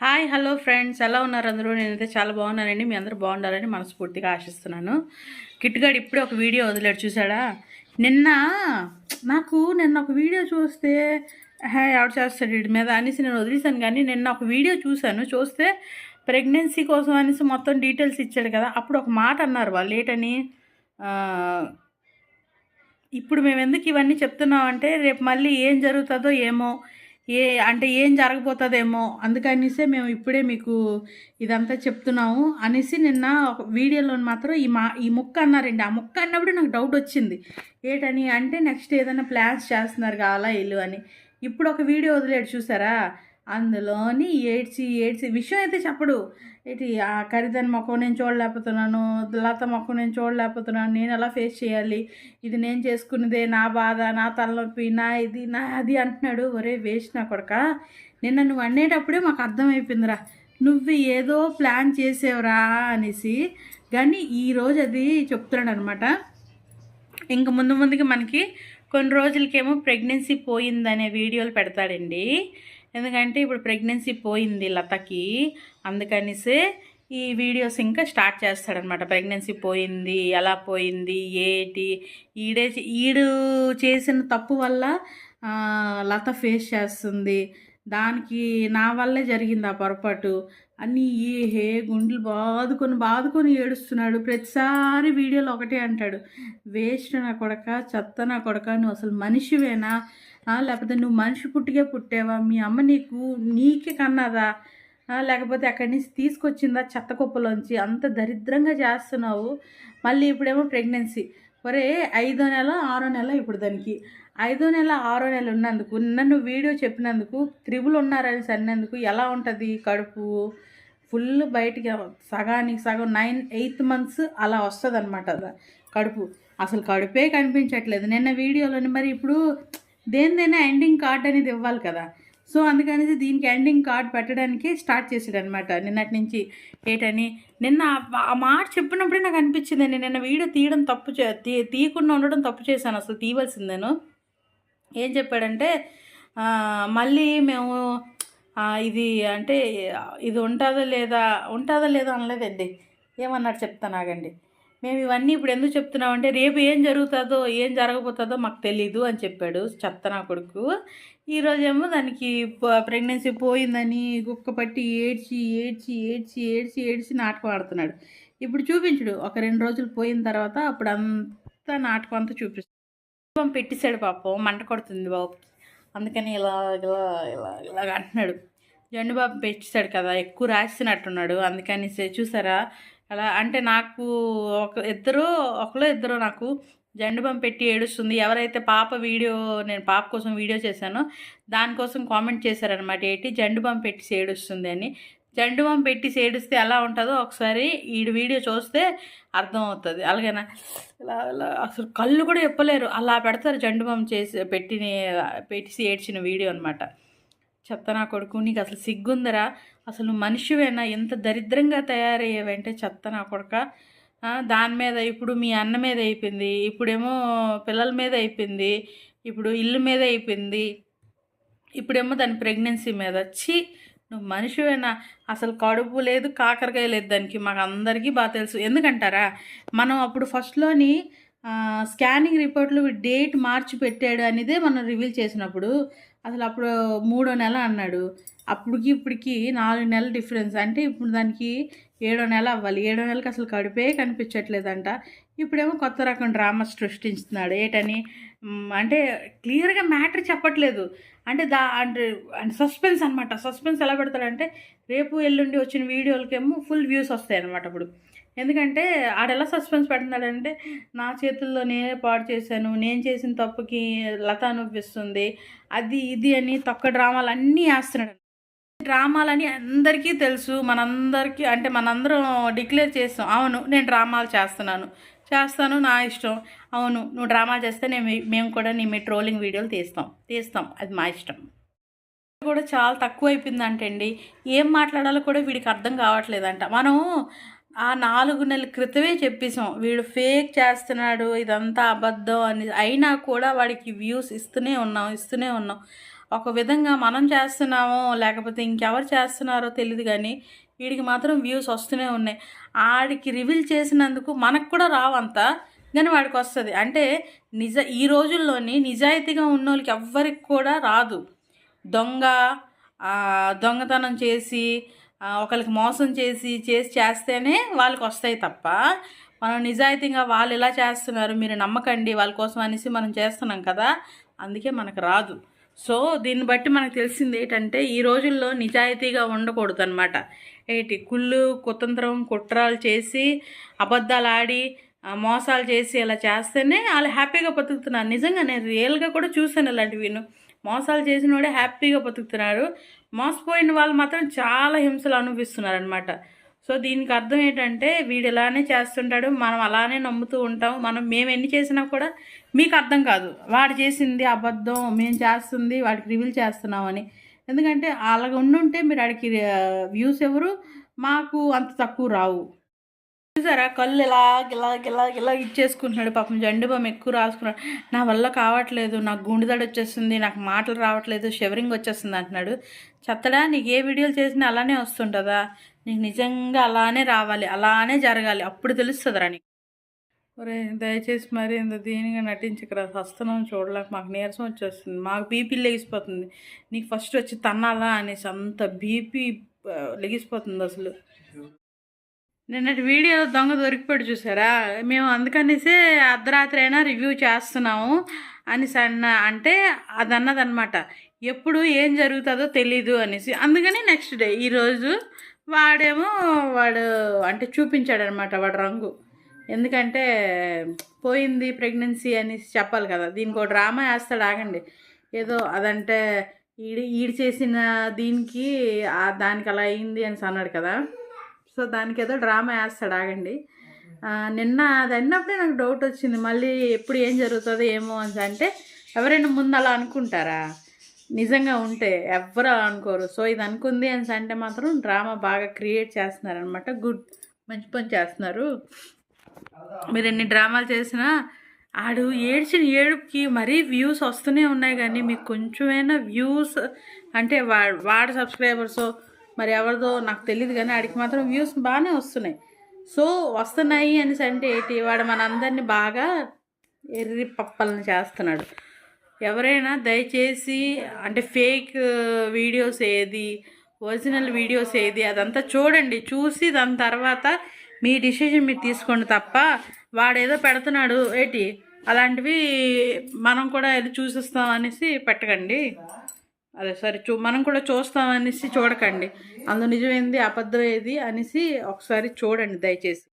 Hi hello friends. ఎలా ఉన్నారు అందరూ? నేనైతే చాలా బాగున్నానండి. మీ అందరూ బాగుండాలని మనస్ఫూర్తిగా ఆశిస్తున్నాను. కిట్గాడు ఇప్పుడే ఒక వీడియో వదిలేడు చూసాడా నిన్న నాకు నిన్న ఒక వీడియో చూస్తే హే ఎవడు చేస్తాడు వీడి మీద అనేసి నేను వదిలేసాను కానీ నిన్న ఒక వీడియో చూశాను. చూస్తే ప్రెగ్నెన్సీ కోసం అనేసి మొత్తం డీటెయిల్స్ ఇచ్చాడు కదా. అప్పుడు ఒక మాట అన్నారు వాళ్ళు. ఏంటని? ఇప్పుడు మేము ఎందుకు ఇవన్నీ చెప్తున్నాం అంటే రేపు మళ్ళీ ఏం జరుగుతుందో ఏమో ఏ అంటే ఏం జరగబోతుందేమో అందుకనేసే మేము ఇప్పుడే మీకు ఇదంతా చెప్తున్నాము అనేసి నిన్న ఒక వీడియోలో మాత్రం ఈ మా ఈ ముక్క అన్నారండి. ఆ ముక్క అన్నప్పుడు నాకు డౌట్ వచ్చింది. ఏటని అంటే నెక్స్ట్ ఏదైనా ప్లాన్స్ చేస్తున్నారు కావాలా ఇల్లు అని. ఇప్పుడు ఒక వీడియో వదిలేడు చూసారా? అందులోని ఏడ్చి ఏడ్చి విషయం అయితే చెప్పడు. ఇటు ఆ ఖరీదైన మొక్కం నేను చూడలేకపోతున్నాను లత మొక్కం నేను చూడలేకపోతున్నాను నేను ఎలా ఫేస్ చేయాలి? ఇది నేను చేసుకున్నదే నా బాధ నా తలనొప్పి నా ఇది నా అది అంటున్నాడు. ఒరే వేస్ట్ నా కొడక. నిన్న నువ్వు అనేటప్పుడే మాకు అర్థమైపోయిందిరా. నువ్వు ఏదో ప్లాన్ చేసేవరా అనేసి. కానీ ఈరోజు అది చెప్తున్నాడు అనమాట ఇంక ముందు ముందుకి మనకి కొన్ని రోజులకేమో ప్రెగ్నెన్సీ పోయిందనే వీడియోలు పెడతాడండి. ఎందుకంటే ఇప్పుడు ప్రెగ్నెన్సీ పోయింది లతకి. అందుకనిసే ఈ వీడియోస్ ఇంకా స్టార్ట్ చేస్తాడనమాట. ప్రెగ్నెన్సీ పోయింది ఎలా పోయింది ఏటి? ఈడే ఈడు చేసిన తప్పు వల్ల లత ఫేస్ చేస్తుంది. దానికి నా వల్లే జరిగింది ఆ పొరపాటు. అన్నీ ఏ హే గుండెలు బాదుకొని బాదుకొని ఏడుస్తున్నాడు. ప్రతిసారి వీడియోలో ఒకటే అంటాడు. వేస్ట్ నా కొడక చెత్త నా కొడక నువ్వు అసలు మనిషివేనా? లేకపోతే నువ్వు మనిషి పుట్టిగా పుట్టావా? మీ అమ్మ నీకు నీకే కన్నదా? లేకపోతే అక్కడి నుంచి తీసుకొచ్చిందా చెత్త కుప్పలోంచి? అంత దరిద్రంగా చేస్తున్నావు. మళ్ళీ ఇప్పుడేమో ప్రెగ్నెన్సీ. ఒరే ఐదో నెల ఆరో నెల ఇప్పుడు దానికి. ఐదో నెల ఆరో నెల ఉన్నందుకు నన్ను వీడియో చెప్పినందుకు త్రిబుల్ ఉన్నారని సన్నందుకు ఎలా ఉంటుంది కడుపు? ఫుల్ బయటికి సగానికి సగం నైన్ ఎయిత్ మంత్స్ అలా వస్తుంది అనమాట కడుపు. అసలు కడుపే కనిపించట్లేదు. నిన్న వీడియోలోని మరి ఇప్పుడు దేనిదైనా ఎండింగ్ కార్డ్ అనేది ఇవ్వాలి కదా. సో అందుకనేసి దీనికి ఎండింగ్ కార్డ్ పెట్టడానికి స్టార్ట్ చేసాడు అనమాట నిన్నటి నుంచి ఏటని. నిన్న ఆ- మాట చెప్పినప్పుడే నాకు అనిపించింది నేను నిన్న వీడియో తీయడం తప్పు చే తీ తీయకుండా ఉండడం తప్పు చేశాను అసలు తీయవలసిందేను ఏం చెప్పాడంటే మళ్ళీ మేము ఇది అంటే ఇది ఉంటుందా లేదా ఉంటుందా లేదా అనలేదండి. ఏమన్నాడు చెప్తాను ఆగండి. మేము ఇవన్నీ ఇప్పుడు ఎందుకు చెప్తున్నామంటే రేపు ఏం జరుగుతుందో ఏం జరగబోతుందో మాకు తెలీదు అని చెప్పాడు చెత్త నా కొడుకు. ఈరోజేమో దానికి ప్రెగ్నెన్సీ పోయిందని గుక్క పట్టి ఏడ్చి ఏడ్చి ఏడ్చి ఏడ్చి ఏడ్చి నాటకం ఆడుతున్నాడు. ఇప్పుడు చూపించుడు ఒక రెండు రోజులు పోయిన తర్వాత అప్పుడు అంతా నాటకం అంతా చూపిస్తాడు. పెట్టేశాడు పాపం మంట కొడుతుంది బాబుకి. అందుకని ఇలా ఇలా ఇలా ఇలాగ అంటున్నాడు. జండు బాబు పెట్టేశాడు కదా ఎక్కువ రాసినట్టున్నాడు. అందుకని చూసారా? అలా అంటే నాకు ఒక ఇద్దరు ఒకలో ఇద్దరు నాకు జండుబం పెట్టి ఏడుస్తుంది. ఎవరైతే పాప వీడియో నేను పాప కోసం వీడియో చేశానో దానికోసం కామెంట్ చేశారనమాట ఏంటి? జండుబం పెట్టి ఏడుస్తుంది అని. జండుబం పెట్టి ఏడుస్తే ఎలా ఉంటుందో ఒకసారి ఈ వీడియో చూస్తే అర్థమవుతుంది అలాగేనా? ఇలా ఇలా అసలు కళ్ళు కూడా చెప్పలేరు అలా పెడతారు జండుబం చేసి పెట్టిన పెట్టి ఏడ్చిన వీడియో అనమాట చెత్త నా కొడుకు నీకు అసలు సిగ్గుందరా? అసలు మనిషివేనా? ఎంత దరిద్రంగా తయారయ్యావంటే చెత్త నా కొడుక. దాని మీద ఇప్పుడు మీ అన్న మీద అయిపోయింది ఇప్పుడేమో పిల్లల మీద అయిపోయింది ఇప్పుడు ఇల్లు మీద అయిపోయింది ఇప్పుడేమో దాని ప్రెగ్నెన్సీ మీద. వచ్చి నువ్వు మనిషివేనా? అసలు కడుపు లేదు కాకరకాయ లేదు దానికి మాకు అందరికీ బాగా తెలుసు. ఎందుకంటారా? మనం అప్పుడు ఫస్ట్లోని స్కానింగ్ రిపోర్ట్లు డేట్ మార్చి పెట్టాడు అనేదే మనం రివీల్ చేసినప్పుడు అసలు అప్పుడు మూడో నెల అన్నాడు. అప్పటికి ఇప్పటికి నాలుగు నెలల డిఫరెన్స్. అంటే ఇప్పుడు దానికి ఏడో నెల అవ్వాలి. ఏడో నెలకి అసలు కడుపే కనిపించట్లేదంట. ఇప్పుడేమో కొత్త రకం డ్రామా సృష్టించుతున్నాడు ఏటని? అంటే క్లియర్గా మ్యాటర్ చెప్పట్లేదు. అంటే దా అంటే అంటే సస్పెన్స్ అనమాట సస్పెన్స్ ఎలా పెడతాడంటే రేపు ఎల్లుండి వచ్చిన వీడియోలకేమో ఫుల్ వ్యూస్ వస్తాయి అనమాట అప్పుడు. ఎందుకంటే ఆడెలా సస్పెన్స్ పెడుతున్నాడంటే నా చేతుల్లో నేనే పాడు చేశాను. నేను చేసిన తప్పుకి లత అనిపిస్తుంది అది ఇది అని తొక్క డ్రామాలు అన్నీ వేస్తున్నాడు. డ్రామాలని అందరికీ తెలుసు. మనందరికీ అంటే మనందరం డిక్లేర్ చేస్తాం. అవును నేను డ్రామాలు చేస్తున్నాను. చేస్తాను నా ఇష్టం. అవును నువ్వు డ్రామాలు చేస్తే నేను మేము కూడా నీ మీ ట్రోలింగ్ వీడియోలు తీస్తాం. తీస్తాం. అది మా ఇష్టం. కూడా చాలా తక్కువ అయిపోయిందంటండి ఏం మాట్లాడాలో కూడా వీడికి అర్థం కావట్లేదంట. మనం ఆ నాలుగు నెలల క్రితమే చెప్పేసాం వీడు ఫేక్ చేస్తున్నాడు ఇదంతా అబద్ధం అని. అయినా కూడా వాడికి వ్యూస్ ఇస్తూనే ఉన్నాం ఇస్తూనే ఉన్నాం. ఒక విధంగా మనం చేస్తున్నామో లేకపోతే ఇంకెవరు చేస్తున్నారో తెలియదు కానీ వీడికి మాత్రం వ్యూస్ వస్తూనే ఉన్నాయి. ఆడికి రివీల్ చేసినందుకు మనకు కూడా రావంత కానీ వాడికి వస్తుంది. అంటే నిజ ఈ రోజుల్లోని నిజాయితీగా ఉన్న వాళ్ళకి ఎవ్వరికి కూడా రాదు. దొంగ దొంగతనం చేసి ఒకరికి మోసం చేసి చేసి చేస్తేనే వాళ్ళకి వస్తాయి తప్ప మనం నిజాయితీగా వాళ్ళు ఇలా చేస్తున్నారు మీరు నమ్మకండి వాళ్ళ కోసం అనేసి మనం చేస్తున్నాం కదా అందుకే మనకు రాదు. సో దీన్ని బట్టి మనకు తెలిసింది ఏంటంటే ఈ రోజుల్లో నిజాయితీగా ఉండకూడదు అనమాట ఏంటి? కుళ్ళు కుతంత్రం కుట్రాలు చేసి అబద్ధాలు ఆడి మోసాలు చేసి ఇలా చేస్తేనే వాళ్ళు హ్యాపీగా బతుకుతున్నారు. నిజంగా నేను రియల్గా కూడా చూశాను ఇలాంటివి మోసాలు చేసిన వాడే హ్యాపీగా బతుకుతున్నారు. మోసపోయిన వాళ్ళు మాత్రం చాలా హింసలు అనుభవిస్తున్నారు అనమాట సో దీనికి అర్థం ఏంటంటే వీడు ఇలానే చేస్తుంటాడు మనం అలానే నమ్ముతూ ఉంటాం. మనం మేము ఎన్ని చేసినా కూడా మీకు అర్థం కాదు. వాడు చేసింది అబద్ధం మేము చేస్తుంది వాడికి రివీల్ చేస్తున్నామని. ఎందుకంటే అలాగ ఉండుంటే మీరు వాడికి వ్యూస్ ఎవరు? మాకు అంత తక్కువ రావు. చూసారా? కళ్ళు ఇలా ఇలా ఇలా ఇలా ఇచ్చేసుకుంటున్నాడు పాపం. జండు ఎక్కువ రాసుకున్నాడు. నా వల్ల కావట్లేదు నాకు గుండెదడ వచ్చేస్తుంది నాకు మాటలు రావట్లేదు షివరింగ్ వచ్చేస్తుంది అంటున్నాడు. చెత్తడా నీకు ఏ వీడియోలు చేసినా అలానే వస్తుంటుందా? నీకు నిజంగా అలానే రావాలి అలానే జరగాలి అప్పుడు తెలుస్తుందిరా నీకు. ఒరే దయచేసి మరి ఇంత దీనిగా నటించకరా. సస్తనం చూడలేక మాకు నీరసం వచ్చేస్తుంది. మాకు బీపీ లెగిసిపోతుంది. నీకు ఫస్ట్ వచ్చి తన్నాలా అనేసి అంత బీపీ లెగిసిపోతుంది అసలు. నిన్నటి వీడియో దొంగ దొరికిపోయాడు చూసారా? మేము అందుకనేసే అర్ధరాత్రి అయినా రివ్యూ చేస్తున్నాము అనేసి అన్న అంటే అది ఎప్పుడు ఏం జరుగుతుందో తెలీదు అనేసి. అందుకని నెక్స్ట్ డే ఈరోజు వాడేమో వాడు అంటే చూపించాడనమాట వాడు రంగు. ఎందుకంటే పోయింది ప్రెగ్నెన్సీ అనేసి చెప్పాలి కదా. దీనికి ఒక డ్రామా వేస్తాడు ఆగండి. ఏదో అదంటే ఈడి ఈడి చేసిన దీనికి దానికి అలా అయింది అనేసి అన్నాడు కదా. సో దానికి ఏదో డ్రామా వేస్తాడు ఆగండి. నిన్న అది అన్నప్పుడే నాకు డౌట్ వచ్చింది. మళ్ళీ ఎప్పుడు ఏం జరుగుతుందో ఏమో అని అంటే ఎవరైనా ముందు అలా అనుకుంటారా? నిజంగా ఉంటే ఎవరు అలా అనుకోరు. సో ఇది అనుకుంది అని అంటే మాత్రం డ్రామా బాగా క్రియేట్ చేస్తున్నారు అనమాట గుడ్ మంచి పని చేస్తున్నారు. మీరు ఎన్ని డ్రామాలు చేసినా ఆడు ఏడ్చిన ఏడుపుకి మరీ వ్యూస్ వస్తూనే ఉన్నాయి కానీ మీకు కొంచెమైనా వ్యూస్ అంటే వా వాడు సబ్స్క్రైబర్స్ మరి ఎవరిదో నాకు తెలియదు కానీ ఆడికి మాత్రం వ్యూస్ బాగానే వస్తున్నాయి. సో వస్తున్నాయి అనేసి అంటే ఏంటి? వాడు మనందరినీ బాగా ఎర్రి పప్పలను చేస్తున్నాడు. ఎవరైనా దయచేసి అంటే ఫేక్ వీడియోస్ ఏది? ఒరిజినల్ వీడియోస్ ఏది? అదంతా చూడండి. చూసి దాని తర్వాత మీ డిసిషన్ మీరు తీసుకోండి తప్ప వాడేదో పెడుతున్నాడు. ఏంటి? అలాంటివి మనం కూడా వెళ్ళి చూసిస్తాం అనేసి పెట్టకండి. అదే సరే చూ మనం కూడా చూస్తాం అనేసి చూడకండి. అందులో నిజమైంది అబద్ధం ఏది అనేసి ఒకసారి చూడండి దయచేసి.